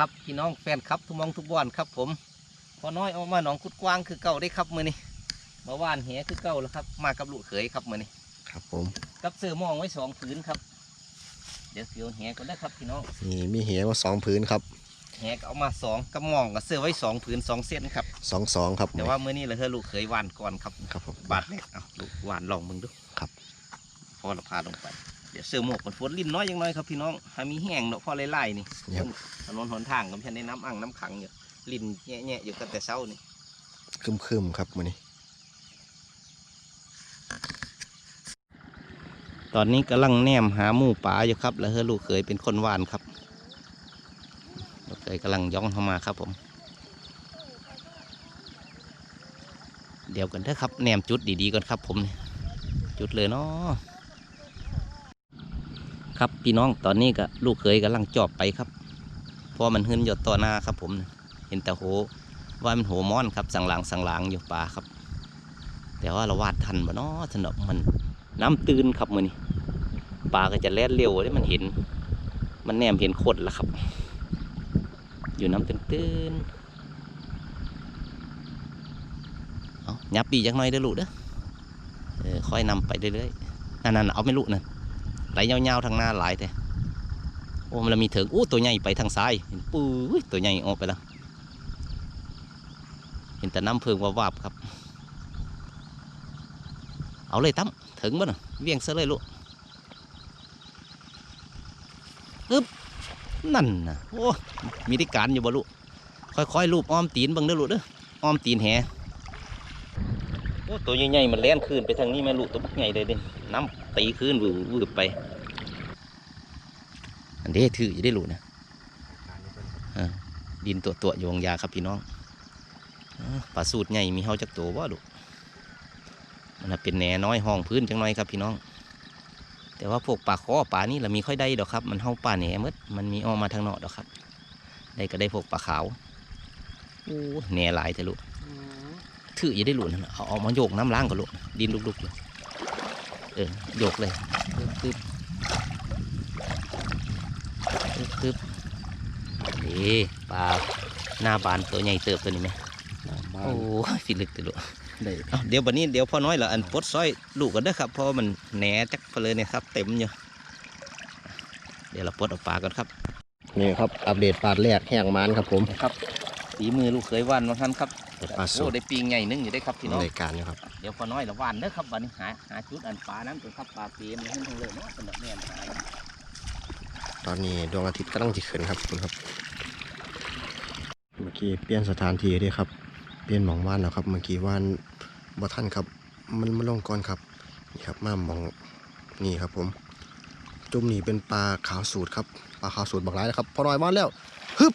สวยดีครับพี่น้องแฟนครับทุกหมองทุกบอนครับ ผมพอน้อยออกมาหนองคุดกว้างคือเก่าได้ครับมือนี้เมื่อวานแหคือเก่าแล้วครับ มากับลูกเขยครับมือนี้ครับผมกับเสื้อหมองไว้สองผืนครับ เดี๋ยวเสียวแหก่อนนะครับพี่น้องนี่มีเหวมาสองพื้นครับแหก็เอามาสองกับหมองกับเสื้อไว้สองผืนสองเส้นครับสองสองครับแต่ว่ามื้อนี้เราเฮอลูกเขยหวานก่อนครับครับผมบาทแรกเอาลูกหวานลองมึงดูครับพอเราพาลงไป เดี๋ยวเสื้อหมวกมันฝนลิ้นน้อยยังน้อยครับพี่น้องถ้ามีแห้งเนาะพอไล่ๆนี่นี่ครับถนนหนทางก็ไม่ใช่ในน้ำอ่างน้ำขังอยู่ลิ้นแง่ๆอยู่ตั้งแต่เช้านี่คึมคึมๆครับมื้อนี้ ตอนนี้กำลังแนมหาหมูป่าอยู่ครับ แล้วเฮอลูกเขยเป็นคนหวานครับลูกเขยกำลังย่องเข้ามาครับผม เดี๋ยวกันเถอะครับแนมจุดดีๆก่อนครับผมนี่จุดเลยเนาะ ครับพี่น้องตอนนี้ก็ลูกเขยกำลังจอบไปครับเพราะมันหึนหยดต่อหน้าครับ ผมเห็นแต่โหว่ามันโหม้อนครับสังหลังสังหลังอยู่ป่าครับ แต่ว่าเราวาดทันบ่เนาะสนอมันน้ำตื้นครับมือนี้ปลาก็จะแล่นเร็วได้มันเห็น มันแนมเห็นขดแล้วครับ อยู่น้ำตื้นตื้นๆเอายับปีจักหน่อยเด้อลูกเด้อเออค่อยนำไปเรื่อยๆนั่นๆเอาไม่ลูกนั่น ไหลยาวๆทางหน้าหลายแต่โอ้มันมีเถิงอู้ตัวใหญ่ไปทางซ้ายเห็นปื้อตัวใหญ่ออกไปแล้วเห็นแต่น้ำเพิงวาบๆครับ เอาเลยตั้มถึงบ่น่ะเวียงซะเลยลูกอึ๊บนั่นนะโอ้มีที่การอยู่บ่ลูกค่อยๆลูบอ้อมตีนบังเด้อลูกเด้ออ้อมตีนแหโอ้ตัวใหญ่ๆมันแล่นคืนไปทางนี้แม่ลูกตัวใหญ่เลยเด่นน้ำตีคืนวืบวืบไป อันนี้ถืออยู่ได้ลูกนะเออดินตัวตัวๆอยู่วงยาครับพี่น้องเออปลาสูตรใหญ่มีเฮาจักตัวบ่ลูกมันนะเป็นแหน่น้อยห้องพื้นจังน้อยครับพี่น้อง แต่ว่าพวกปลาคอปลานี่เรามีค่อยได้ดอกครับ มันเฮาปลาแหน่หมดมันมีออกมาทางนอกดอกครับ ได้ก็ได้พวกปลาขาวโอ้แหน่หลายแต่ลูกถืออย่าได้หลุนนเอาเอามาโยกน้ำล้างก่อนลูกดินลุกๆเลยเออโยกเลยตึ๊บ ตึ๊บตึ๊บนี่ปลาหน้าบานตัวใหญ่เติบตัวนี้ไหมบ้าโอ้นยฟิลึกติลูกได้เอาเดี๋ยววันนี้เดี๋ยวพ่อน้อยละอันปลดสร้อยลูกกันเด้อครับเพราะว่ามันแหนจักเพลยเนี่ยครับ เต็มอยู่เดี๋ยวเราปลดเอาปลากันครับนี่ครับอัปเดตปาดแรกแห้งมันครับผมครับสีมือลูกเคยว่านบางท่านครับเป็นปลาสโอ้ดได้ปีงใหญ่นึงอยู่ได้ครับพี่น้องรายการอยู่ครับเดี๋ยวพ่อน้อยละว่านเด้อครับวันนี้หาหาจุดอันปลานั้นตัวครับปลาเปียนให้ทั้งเลยเนาะสำหรับแม่น ตอนนี้ดวงอาทิตย์กำลังจะขึ้นครับคุณครับ เมื่อกี้เปลี่ยนสถานที่ด้วยครับ เปลี่ยนหมองว่านแล้วครับ เมื่อกี้ว่านบ่ท่านครับ มันมาลงก่อนครับ นี่ครับมาหมองนี่ครับ ผม จุ่มนี่เป็นปลาขาวสูตรครับ ปลาขาวสูตรบักร้ายนะครับ พอลอยมานแล้ว ฮึบ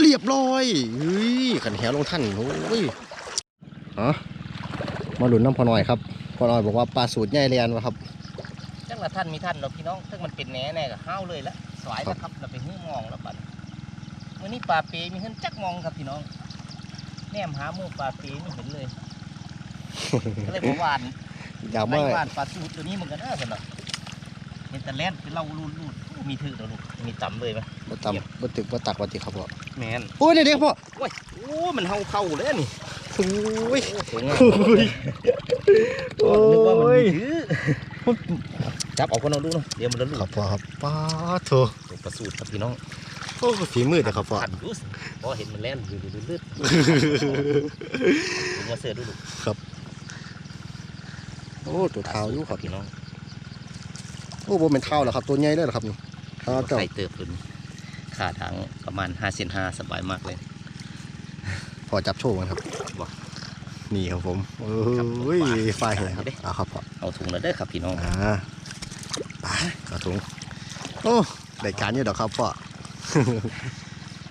เรียบร้อยเฮ้ยขันแหวลงท่านโอ้ยอ๋อมาหลุนน้ำพอน้อยครับพอน้อยบอกว่าปลาสูตรใหญ่เรียนวะครับ จังละท่านมีท่านเนาพี่น้องถ้ามันเป็นแหน่แน่ก็ห้าวเลยละสวายแล้วครับเราไปหื้อมองแล้วบัดวันนี้ปลาเปียมีขึ้นจักมองครับพี่น้องแนมหาหมูปลาเปียไม่เห็นเลยก็เลยบอกวานอยาไอ้มาว่านปลาสูตรตัวนี้มันก็น่าสนุกเห็นแต่แล่นเป็นเราลูดลูดมีถือตัวลูกมีต่ำเลยไหมบ่ต่ำบ่ตึกบ่ตักบ่ติครับพ่อแมนโอ้ยเดี๋ยวๆพ่อโอ้ยโอ้มันเฮาเข้าเลยนี่โอ้ยโอ้ยโอ้ยมัน จับเอาคนเอาลูกเนาะเดี๋ยวมันจะลูกครับพ่อครับป้าโถตัวปลาสูตรครับพี่น้องโอ้ฝีมือเด้อครับพ่อขันดูสิเพราะเห็นมันแล่นดูดูดูลืดผมว่าเสือดูลูกโอ้ตัวเท้าอยู่ครับพี่น้องโอ้บ่เป็นเท้าแล้วครับ ตัวใหญ่เลยเหรอครับนี่เท้าเจ้าไข่เติบตุนขาทางประมาณ5เซน5สบายมากเลย พอจับโชว์กันครับบอกนี่ครับผมโอ้ยไฟแห้งครับเอาครับพ่อเอาถุงแล้วเด้อครับพี่น้องอ่า ไปกระถุง โอ้รายการอยู่ดอกครับพ่อ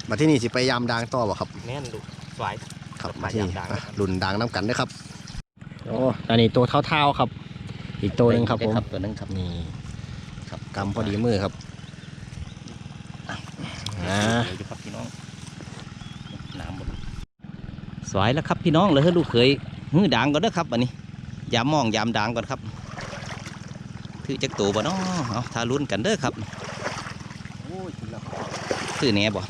มาที่นี่สิไปยามดางต่อบ่ครับ แม่นลูกสวยครับไปมาที่ยามนี่ดางอะรุ่นดังน้ำกันนะครับ โอ้อันนี้ตัวเท้าๆครับ อีกตัวหนึ่งครับผมได้ตัวหนึงครับนี่ครับกำพอดีมือครับอ่า เดี๋ยวอยู่ครับพี่น้องน้ำหมดสวยแล้วครับพี่น้องเลยให้ลูกเคยมือด่างก่อนเด้อครับอันนี้ยามมองยามด่างก่อนครับ ถือจักตัวบ่เนาะเอาทารุนกันเด้อครับโอ้ยถือแหน่บ่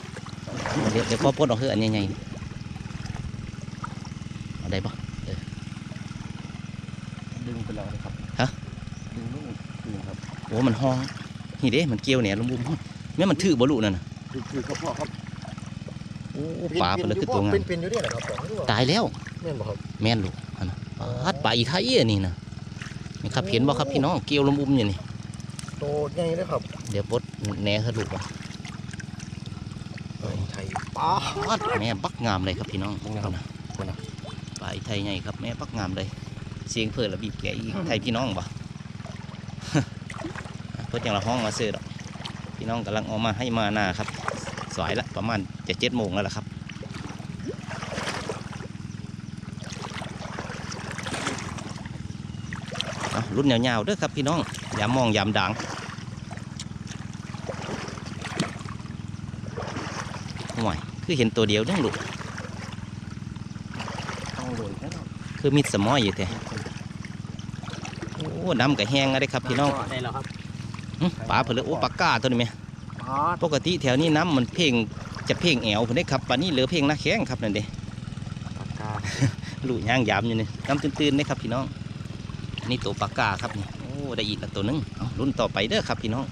เดี๋ยวเดี๋ยวพอปลดออกเถอะอันใหญ่ๆนี่เอาได้ปะดึงไปแล้วนะครับฮะดึงลูกดึงครับโอ้มันห้องนี่เด้มันเกี่ยวเนี่ยลมบุ้มแม่มันถือบอลุนั่นน่ะคือคือครับพ่อครับโอ้ปลาไปเลยคือตัวงามเป็นเป็นอยู่เนี่ยเหรอครับพ่อไม่รู้ว่าตายแล้วแม่นบ่ครับแม่นลูกอันนะปลาดปลาอีไทยอันนี่นะ นี่ครับเห็นบ่ครับพี่น้องเกี่ยวลมบุ้มอยู่นี่โตใหญ่เลยครับ เดี๋ยวปลดแหน่เถอะลูกว่ะไทยป้าปลาดแม่บักงามเลยครับพี่น้องบักงามนะบักงามปลาอีไทยใหญ่ครับแม่บักงามเลย เสียงเพื่อระบีบแกอีกไทยพี่น้องบ่เพื่อจังละห้องมาซื้อดอกพี่น้องกำลังเออกมาให้มาหน้าครับ สายละประมาณจะเจ็ดโมงแล้วล่ะครับเอา รุ่นยาวๆเด้อครับพี่น้องยามมองยามดังห่วยคือเห็นตัวเดียวเด้งลูกต้องโดนแค่นั้นคือมิดสมอยอยู่แต่โอ้น้ำกับแห้งอะได้ครับพี่น้องได้แล้วครับหึปลาเผลอโอ้ปลากาตัวนี้ไหมป้าปกติแถวนี้น้ำมันเพ่งจะเพ่งแอวผมได้ครับปลานี้เหลือเพ่งหน้าแข้งครับนั่นเด้ปากกาลูกย่างยามอยู่นี่น้ำตื้นๆได้ครับพี่น้อง อันนี่ตัวปลากาครับนี่โอ้ได้อีกละตัวหนึงเอารุ่นต่อไปเด้อครับพี่น้อง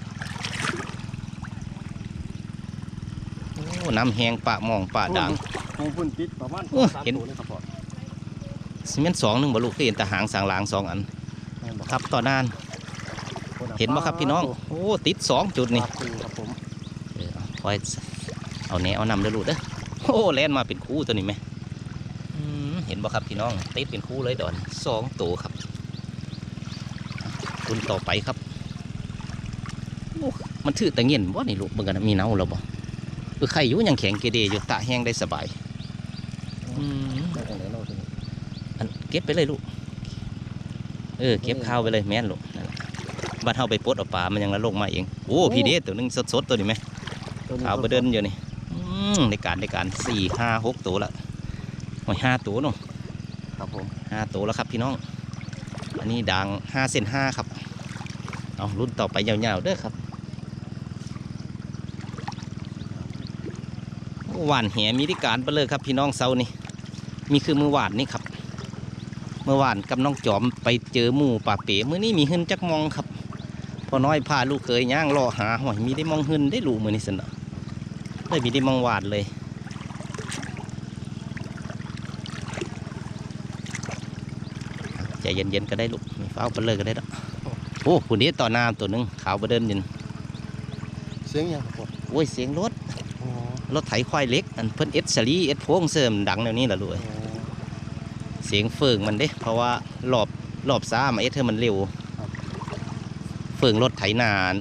โอ้น้ำแห้งปะมองปะด่างคงพุ่นติดประมาณโอ้สามเห็นตัวเลยครับพ่อซีเมนต์สองหนึ่งบ่ลูกคือเห็นแต่หางสางหลางสองอันแม่นบ่ครับต่อนาน เห็นบ่ครับพี่น้องโอ้ติดสองจุดนี่ปลาปูครับผมเออเอาคอยเอาแหนเอานำเด้อลูกเด้อโอ้แล่นมาเป็นคู่ตัวนี้ไหมอืมเห็นบ่ครับพี่น้องติดเป็นคู่เลยดอนสองตัวครับ คุณต่อไปครับโอ้มันถือแต่เงียนบ่นี่ลูกเบิ่งกันนะมีเนาแล้วบ่เออไข่อยู่ยังแข็งเกเดอยู่ตะแห้งได้สบายอืมได้จังไดเนาะทีนี้อันเก็บไปเลยลูก เออ เก็บข้าวไปเลยแม่นลูกนั่นแหละบ้านเฮาไปปลดเอาปลา มันยังละลงมาเอง โอ้ พี่เด้ตัวหนึงสดๆตัวนี้ไหมตัวนี้ขาวไปเดินอยู่นี่อืมในการในการสี่ห้าหกตัวละโอ้ยห้าตัวเนาะ ครับผมห้าตัวแล้วครับพี่น้อง อันนี้ด่างห้าเซนห้าครับ เอารุ่นต่อไปยาวๆเด้อครับหวานแหมีที่การไปเลยครับพี่น้องเซานี่มีคือมือหวานนี่ครับเมื่อวานกับน้องจอมไปเจอหมู่ป่าเป๋มื้อนี้มีหึนจักมองครับพอน้อยพาลูกเคยย่างรอหาหอยมีได้มองหึนได้ลูมือนี่สนะเลยมีได้มองหวานเลยใจ เย็นๆก็ได้ลูกไม่เฝ้าไปเลยก็ได้ดอกโอ้คุณนี้ต่อหน้าตัวหนึงขาวไปเดินยินเสียงยังครับพ่อโอ้ยเสียงรถอ๋อรถไถควายเล็ก อันเพิ่นเอสซารีเอสโพงเสริมดังแนวนี้แหละลูกเอ้ยเสียงเฟืองมันเด้ เพราะว่ารอบรอบซ้ามาเอสเธอมันเร็วเฟืองรถไถนาน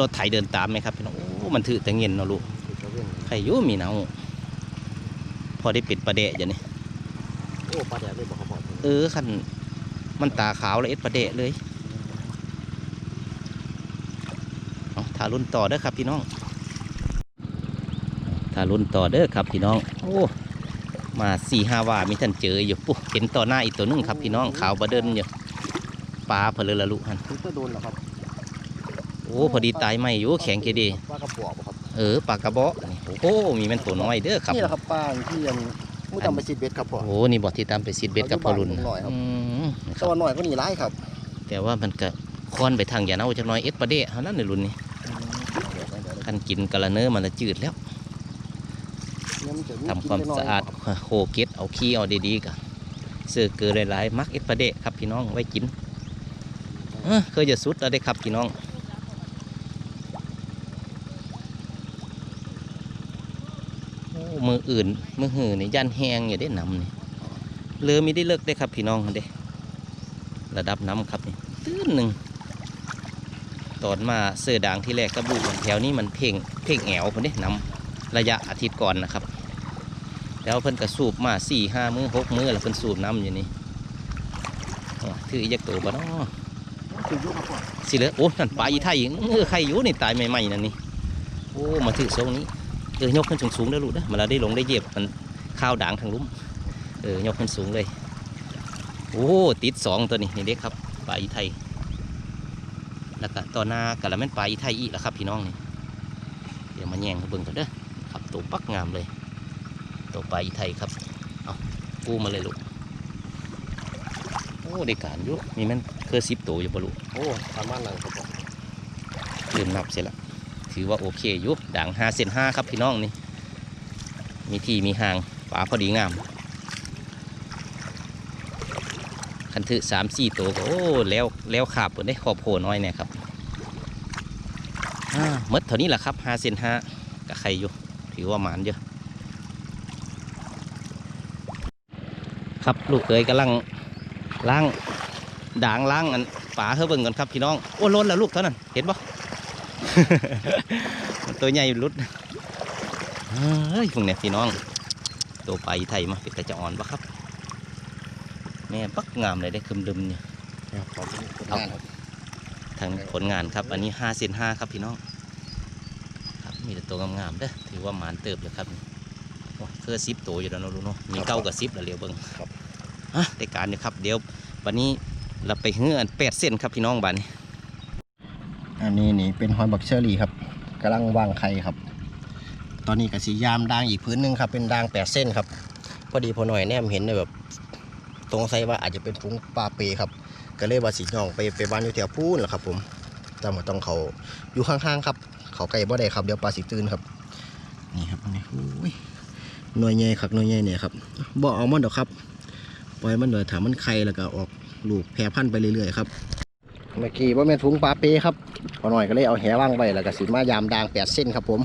รถไถเดินตามไหมครับพี่น้องโอ้มันถือแต่เงินเนาะลูกคือจะเว้นใครอยุ่มีเนาพอได้ปิดประเดะอย่างนี้โอ้ปลาแดดเลยบ่ครับพ่อเออคัน มันตาขาวแล้วเอ็ดประเดะเลยเอาทารุ่นต่อเด้อครับพี่น้องทารุ่นต่อเด้อครับพี่น้อง โอ้มาสี่ห้าว่ามีท่านเจออยู่ปุ๊เห็นต่อหน้าอีกตัวหนึงครับพี่น้องขาวประเดินอยู่ปลาเพลอละลุหันถึงจะโดนเหรอครับโอ้พอดีตายไม่อยู่แข็งเกดีปลากระป๋องบ่ครับเออปลากระเบาะนี่โอ้โหมีแมันตัวน้อยเด้อครับนี่แหละครับปลาที่ยังมือตำไปสิบเบ็ดครับพ่อโอ้นี่บอที่ตามไปซีดเบ็ดกับพอรุน ครับอืมนะคตัรับวหน่อยก็หนีร้ายครับแต่ว่ามันก็ค่อนไปทางอย่าเอาจักหน้อยเอ็ดประเดะเท่านั้นในรุ่นนี้คันกินกะละเนื้อมันจะจืดแล้วทำความสะอาดโคเก็ตเอาขี้เอาดีๆกันเสื้อเกลือหลายๆมักเอ็ดประเดะครับพี่น้องไว้กินเอ้อเคยจะสุดแล้วได้ครับพี่น้อง โอ้มืออื่นมือหือนี่ยันแหงอย่าได้นำนี่เรือมีได้เลิกได้ครับพี่น้องเด้ ระดับน้ำครับนี่ตื้นหนึ่งตอนมาเสือด่างที่แรกกระบุแถวนี้มันเพ่งเพ่งแอวคนนี้นำระยะอาทิตย์ก่อนนะครับ แล้วเพิ่นก็สูบมาสี่ห้ามือหกมือแล้วเพิ่นสูบน้ำอยู่นี่ถืออีกจักตัวบ่เนาะถึงยุครับพ่อสิเหลือโอ้นั่นปลาอีไทยอีกเอใครอยู่นี่ตายใหม่ๆนั่นนี่โอ้มาถือทรงนี้เออยกขึ้นสูงๆได้อลูกเด้อมันเราได้ลงได้เหยียบมันข้าวด่างทางลุ่มเออยกขึ้นสูงเลย โอ้ติดสองตัวนี้นี่เด็กครับปลาอีไทย แล้วก็ต่อหน้ากับละแม่นปลาอีไทยอีกแล้วครับ พี่น้องนี่เดี๋ยวมาแย่งเขาเบิ่งกันเด้อครับตัวปักงามเลยตัวปลาอีไทยครับเอาปูมาเลยลูกโอ้ได้การอยู่มีแมันเคยสิบตัวอยู่ปะลูกโอ้ประมาณนั้นครับพ่อลืมนับเสียละถือว่าโอเคอยู่ด่างห้าเซนห้าครับพี่น้องนี่มีที่มีห่างฝาพอดีงาม คันถือสามสี่ตัวก็โอ้แล้วแล้วขาบเปิดได้ขอบโผน้อยเนี่ยครับอ่าหมดเท่านี้แหละครับห้าเซนห้ากับใครอยู่ถือว่าหมานเยอะครับลูกเคยกำลังล้างด่างล้างอันฝาเฮ้เบิ่งก่อนครับพี่น้องโอ้ล้นแล้วลูกเท่านั้นเห็นปะตัวใหญ่รุดเฮ้ยพวกเนี่ยพี่น้องตัวไปไทยมาเป็นตะจะอ่อนปะครับ ม่ปักงามเลยได้คึมดึมเนี่ยขอบคุณคุณเอามากครับทางผลงานครับ อันนี้ห้าเซนห้าครับพี่น้องครับมีแต่ตัวงามๆเด้อถือว่าหมานเติบเลยครับโอ้เพื่อซิปตัวอยู่แล้วเนาะลูกเนาะมีเก้ากับซิปแล้วเรียวเบิ้งครับอะได้การอยู่ครับเดี๋ยววันนี้เราไปเฮือนแปดเส้นครับพี่น้องบ้านนี้อันนี้นี่เป็นหอยบักเชอรี่ครับกำลังวางไข่ครับ ตอนนี้กสียามด่างอีกพื้นหนึ่งครับเป็นด่างแปดเส้นครับ พอดีพอหน่อยแนมเห็นเลยแบบ ตรงไซว่าอาจจะเป็นฟุ้งปลาเปครับ ก็เลยว่าสีย่องไปไปบ้านอยู่แถวพูนแหละครับ ผมแต่มาต้องเขาอยู่ข้างๆครับ เขาไก่บ่ได้ครับเดี๋ยวปลาสีตื่นครับ นี่ครับนี่อุ้ยหน่วยใหญ่ครับหน่วยใหญ่เนี่ยครับบ่เอามันดอกครับปล่อยมันเดี๋ยวถามมันไข่แล้วก็ออกลูกแพร่พันธุ์ไปเรื่อยๆครับเมื่อกี้ว่าแม่นถุงปลาเปครับพอหน่อยก็เลยเอาแหว่างไปแล้วก็สิมายามดางแปดเส้นครับ ผม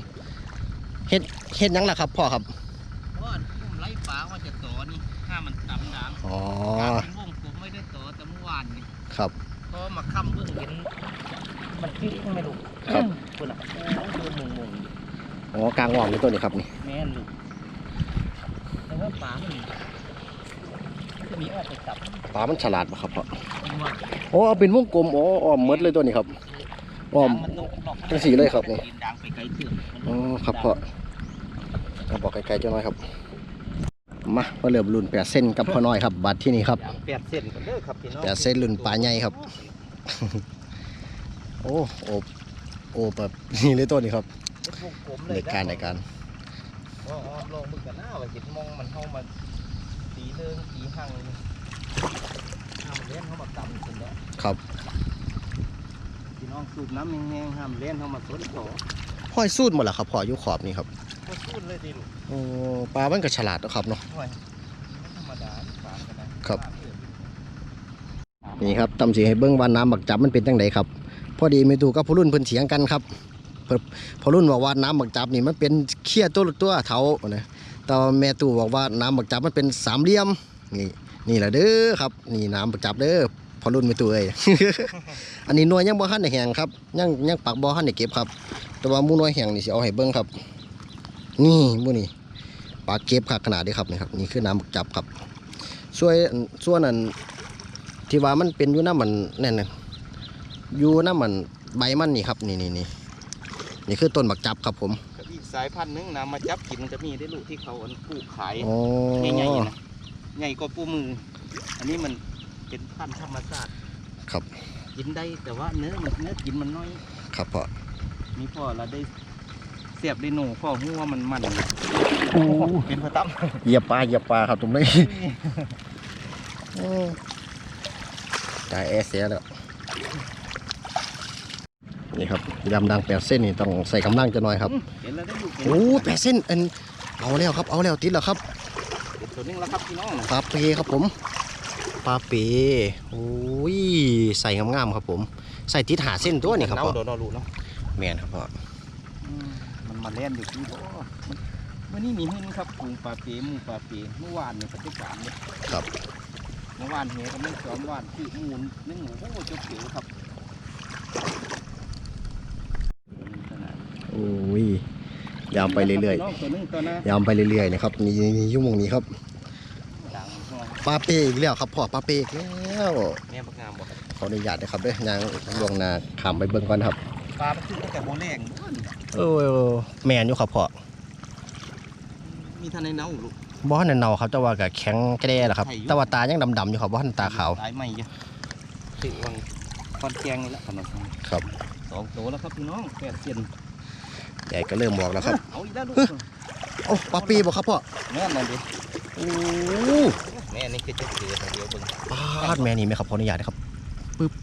เฮ็ดเฮ็ดยังล่ะครับพ่อครับ ฟ้าว่าจะต่อนี่ถ้ามันดำดังอ๋อเป็นวงกลมไม่ได้ต่อแต่เมื่อวานนี่ครับพอมาค่ำเพิ่งเห็นมันคิดไม่รู้ครับคุณอะโอ้ยมุงมุงอ๋อกลางว่องนี่ตัวนี้ครับนี่แม่นลูกแต่ว่าฟ้ามันจะมีออกไปจับปลามันฉลาดปะครับพ่อมันว่าอ๋อเอาเป็นวงกลมอ๋ออ้อมหมดเลยตัวนี้ครับอ้อมมันตกดอกจังสีเลยครับนี่ดินดังไปไกลถึงอ๋อครับพ่อเอาบอกไกลๆเจ้าน้อยครับ มามาเริ่มรุ่นแปดเส้นกับพ่อน้อยครับบัตรที่นี่ครับแปดเส้นกันเด้อครับพี่น้องแปดเส้นรุ่นปลาใหญ่ครับ โอ้โอบโอบแบบนี่เลยตัวนี้ครับเป็นวงกลมเลในยการในการอ๋ออ๋อลองมึงกันหน้าว่าเห็นมองมันเข้ามาสีเดิงสีหั่งนี่ห้ามเล่นเข้ามาตั้มถึงแล้วครับพี่น้องสูบน้ำแห้งๆห้ามเล่นเข้ามาสนต่อห้อยสูดหมดแล้วครับพ่ออยู่ขอบนี่ครับ ก็สูดเลยดิลูกโอ้ปลามันก็ฉลาดเนาะครับเนาะ ห่วยมันธรรมดาฝามกันนะครับ นี่ครับตำสีให้เบิ้งว่าน้ำบักจับมันเป็นจังไดครับ พอดีเมตูกับพ่อรุ่นเพิ่นเถียงกันครับเพิ่นพ่อรุ่นบอกว่าน้ำบักจับนี่มันเป็นเขี้ยตัวตัวเถานะแต่ว่าแม่ตู่บอกว่าน้ำบักจับมันเป็นสามเหลี่ยมนี่นี่แหละเด้อครับ นี่น้ำบักจับเด้อพ่อรุ่นเมตูเอ้ย อันนี้หน่วยยังบ่ทันได้แห้งครับยังยังปักบ่ทันได้เก็บครับ แต่ว่าหมูน้อยแห้งนี่สิเอาให้เบิ่งครับ นี่หมูนี่ปากเก็บคักขนาดนี้ครับนี่ครับนี่คือน้ำบักจับครับส่วนส่วนนั้นที่ว่ามันเป็นอยู่น้ำมันนั่นน่ะอยู่น้ำมันใบมันนี่ครับนี่นี่นี่นี่คือต้นบักจับครับผมกับอีกสายพันธุ์หนึงนะมาจับกินก็มีได้ลูกที่เขาอันปลูกขายโอ้ใหญ่ๆนะใหญ่กว่าปูมือ อันนี้มันเป็นพันธุ์ธรรมชาติครับกินได้แต่ว่าเนื้อมันเนื้อกินมันน้อย ครับพ่อมีพ่อเราได้ เสียบได้หนูพ่อหัวมันมันโอ้เป็นพระตั้มเหยียบปลาเหยียบปลาครับตรงนี้จ่ายแอร์เสียแล้วนี่ครับยำดังแปดเส้นนี่ต้องใส่กำลังจะหน่อยครับเห็นแล้วได้อยู่เป็นโอ้แปดเส้นอันเอาแล้วครับ เอาแล้วติดแล้วครับเป็นตัวนึงแล้วครับพี่น้องปลาเปครับผมปลาเปโอ้ยใส่งามๆครับผม ใส่ติดหาเส้นตัวนี่ครับเน่าพ่อโดนเราลูกเนาะแมนครับพ่ออื มมันมาเล่นอยู่ที่บ่วันนี้มีหึ่นครับปลูกปลาเป๋หมูปลาเป๋เมื่อวานเนี่ยปฏิการเนี่ยครับเมื่อวานเฮก็ไม่สอนวานที่หมูนนึ่งหมูโอ้เจ้าเขียวครับโอ้ยยาวไปเรื่อยน้องตัวนึงตัวนะๆยาวไปเรื่อยๆนะครับนี่นี่ยุ่งวงนี้ครับดังหัวปลาเปอีกแล้วครับพ่อปลาเปอีกแล้วแม่บักงามบอกขออนุญาตนะครับเด้อยางลวงนาขามไปเบิ่งก่อนครับ ปลามันขึ้นตั้งแต่โบแรงนู่นเออแมนอยู่ครับพ่อมีท่านในเน่าลูกบ่ทันได้เนาครับแต่ว่าก็แข็งแกร่แล้วครับไข่อยู่แต่ว่าตายังดำๆอยู่ครับบ่ทันตาขาวตายใหม่เยอะติดวังคอนแกงนี่แหละขนมครับสองตัวแล้วครับพี่น้องแปดเซนใหญ่ก็เริ่มบอกแล้วครับเอาอีกแล้วลูกโอ้ปลาปีบ่ครับพ่อแม่นั่นดิโอ้แม่นี่คือจะเสือแต่เดียวเบิ่งปลาดแม่นี่ไหมครับขออนุญาตนะครับ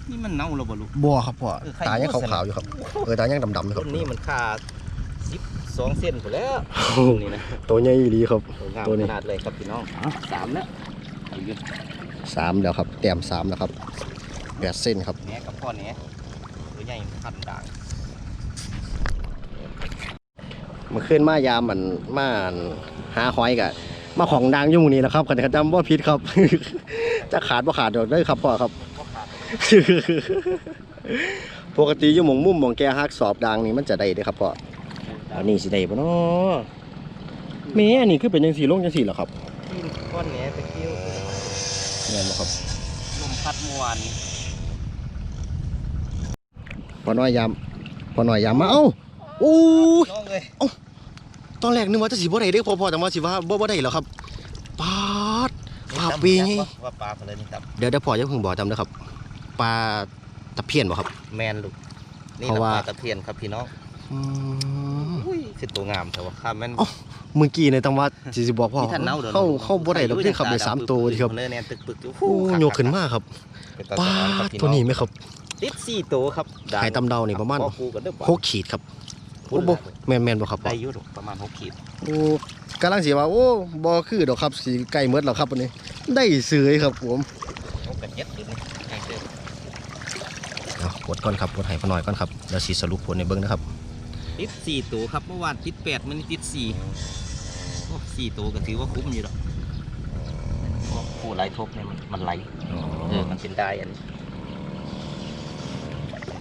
นี่มันเน่าแล้วบ่ลูก บัวครับพ่อเออไข่ตายังบัวสนิทขาวๆอยู่ครับเออตายังดำๆอยู่คต้รับนนี้มันค่าสิบสองเส้นไปแล้วนี่นะตัวใหญ่ดีครับตัวงามตัวนี้ ขนาดเลยครับพี่น้องอะสามแล้วเอาอยู่สามแล้วครับแต้มสามแล้วครับแปดเส้นครับ แหนกับพ่อแหนตัวใหญ่พันด่างเมื่อคืนมายามมันมาหาหอยกะมาของดังอยุ่หมองนี้แหละครับกันจำว่าพิษครับ จะขาดว่าขาดเดี๋ยวได้ครับพ่อครับพ่อขาด ปกติอยู่หมองมุมหมองแกฮักสอบดังนี่มันจะได้เด้อครับพ่ออันนี้สิได้ปะเนาะแม่อันนี้คือเป็นยังสีลงยังสีเหรอครับกินก้อนแหนไปเกี่ยวแม่นบ่ครับลมพัดเมื่อวานนี้พอน้อยยามพอน้อยยามมาเอ้าโอ้ยน้องเลยตอนแรกนึกว่าจะสิบ่ได้เด้อพอพอแต่ว่าสิว่าบ่บ่ได้แล้วครับปาดปลาปีไงว่าปลาไปเลยนี่ครับเดี๋ยวเดี๋ยวพอจะเพิ่งบอกจำนะครับ ปลาตะเพียนบ่ครับ แมนลูกนี่เพราะนะว่าปลาตะเพียนครับพี่น้องอืมอุ้ยคือตัวงามแต่ว่าข้ามแม่นเอ้าเมื่อกี้ในตังว่าสิสิบอกพ่อที่ท่านเน่าเดี๋ยวเข้าเข้าบ่ได้ดอกที่ขับได้สามตัวดีครับเลยแนนตึกปึกอยู่โอ้โยกขึ้นมาครับเป็นตาปลาสะออนครับพี่ตัวนี้ไหมครับ ติดสี่ตัวครับด่งไข่ตำเดานี่ประมาณ พ่อกูกันเด้อหกขีดครับโอ้บ่แม่นแม่นบ่ครับพ่อได้อยุ่ประมาณหกขีดโอ้กำลังสิว่าโอ้บ่คือดอกครับสิใกล้หมดแล้วครับอันนี้ ได้เสยครับผมหกกันเย็ดอยู่นี่ไอ้เด้อ เอากดก่อนครับกดให้พ่อหน่อยก่อนครับเดี๋ยวสิสรุปผลในเบิ่งนะครับติดสี่ตัวครับเมื่อวานติดแปดมันนี่ติดสี่โอ้สี่ตัวก็ถือว่าคุ้มอยู่หรอกเพราะผู้ไหลทบเนี่ยมันมันไหลเออมันเป็นได้อันนี้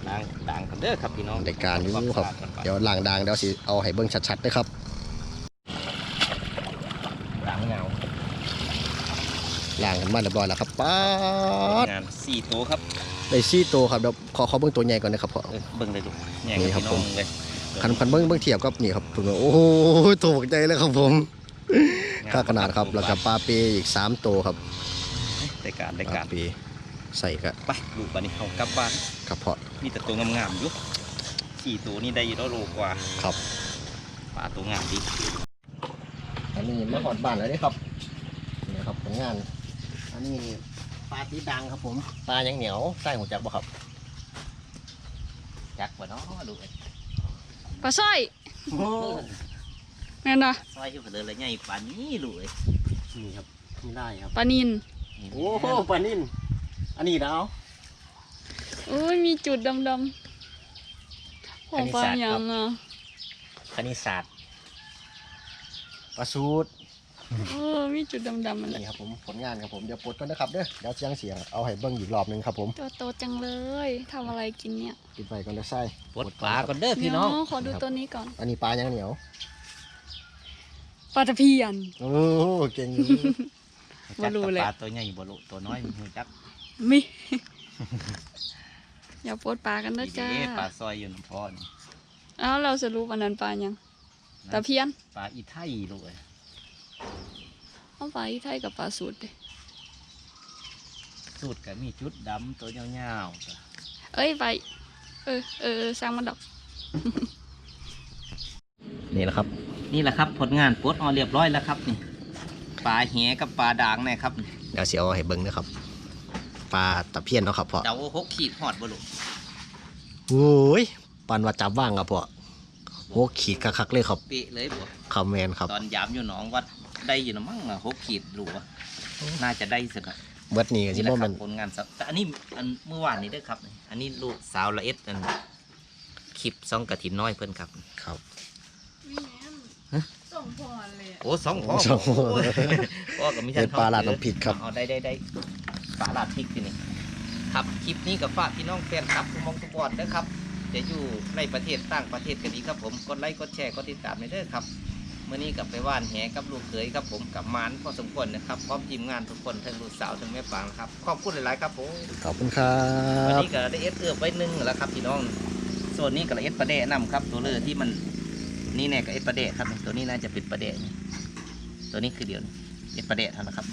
ด่างด่างกันเด้อครับพี่น้องรายการอยู่ครับวามสะอาดกันไปเดี๋ยวล้างดางเดี๋ยวสิเอาให้เบิ่งชัดๆเด้อครับด่างเงาล้างกันมาเรียบร้อยแล้วครับป๊าดงานสี่ตัวครับ ได้ซี่ตัวครับเดี๋ยวขอขอเบิ่งตัวใหญ่ก่อนนะครับพ่อเออเบิ่งเลยลูกแย่งนี่กับครับพี่น้องผมเลยคันคันเบิ่งเบิ่งเทียบกับนี่ครับตัวโอ้โหตกใจเลยครับผมค่าขนาดครับแล้วก็ปลาเปอีกสามตัวครับรายการรายปกาลารเปใส่ก็ไปลูกบันนี้เอากลับบ้านครับพ่อมีแต่ตัวงามๆอยู่สี่ตัวนี่ได้แล้วโลกว่าครับ ปลาตัวงามดีอันนี้มาหอดบ้านแล้วนี่ครับนี่ครับผลงาน อันนี้ ปลาตีดังครับผมปลายังเหนียวใส่หัวจักบ่ครับจักบ่เนาะลูกเอ้ยปลาสร้อยนั่นนะซอยอยู่เพิ่นเลยละใหญ่ปานนี้ลูกเอ้ยนี่ครับไม่ได้ครับปลานินนี่โอ้โหปลานิ่นอันนี้ดาวโอ้ยมีจุดดำๆของปลาหยังอะคณิตศาสตร์ปลาสูตร เออมีจุดดำๆมันนี่ครับผมผลงานครับผมเดี๋ยวปลดก่อนนะครับเด้อเดี๋ยวเสียงเสียงเอาให้เบิ้งอีกรอบหนึงครับผมตัวโตจังเลยทำอะไรกินเนี่ยปิดไฟก่อนเด้อใส่ปลดปลาก่อนเด้อพี่น้องเดี๋ยวขอดูตัวนี้ก่อนอันนี้ปลายังเหนียวปลาตะเพียน โอ้เก่งอยู่ บ่รู้เลย จักแต่ปลาตัวใหญ่บ่ลูกตัวน้อยมีจักมิ อย่าโพดปลากันนะดีจ้าเด้ปลาซอยอยู่น้ำพอนี่เอ้าเราสรุปอันนั้นปลาหยังตะเพียนปลาอีไทยลูกเอ้ย เอาปลาอีไทยกับปลาสูตรดิสูตรก็มีจุดดำตัวยาวๆจ้ะเอ้ยไปเออเออเออสร้างมันดอกนี่แหละครับ นี่แหละครับผลงานปลดออกเรียบร้อยแล้วครับนี่ปลาแหกับปลาด่างเนี่ยครับเดี๋ยวเสียเอาให้เบิ้งนะครับปลาตะเพียนเนาะครับพ่อเจ้าหกขีดหอดบ่ลูกโอ้ยปันว่าจับว่างครับพ่อโหขีดคักๆเลยครับเปะเลยบ่คำแมนครับ ตอนยามอยู่หนองวัด ได้อยู่นะมั้งอะหกขีดหลูอะน่าจะได้สิครับเบิดนี่ก็สินี่แหละบ่คแมัรับนผลงานสักแต่อันนี้อันเมื่อวานนี้เด้วยครับ อันนี้ลูกสาวละเอ็ดอันคลิปซ่องกระถินน้อยเพื่อนครับ ครับส่งพรเลยโอ้สองพ่อสองพ่อโยพ่อกับมิชัเป็นปลาลาดน้ำพริกครับ เอาได้ได้ได้ปลาลาดพริกที่นี่ครับคลิปนี้กับฝากพี่น้องแฟนครับทุกมองทุกบอดนะครับจะอยู่ในประเทศต่างประเทศก็ดีครับผมกดไลค์กดแชร์กดติดตามในเด้อครับ เมื่อนี้กลับไปว่านแหกับลูกเขยครับผมกับหมานพอสมควรนะครับพร้อมทีมงานทุกคนทั้งลูกสาวทั้งแม่ปางครับขอบคุณหลาย ๆ ครับผมขอบคุณครัวันบนี้ก็ได้เอสเอือบไว้หนึ่งแล้วครับพี่น้อง ส่วนนี้ก็เอสประเดะนำครับ ตัวเลือที่มันนี่แน่ก็เอสประเดะครับ ตัวนี้น่าจะเป็นประเดะนี่ตัวนี้คือเดียวนี่เอสประเดะเท่านั้นครับ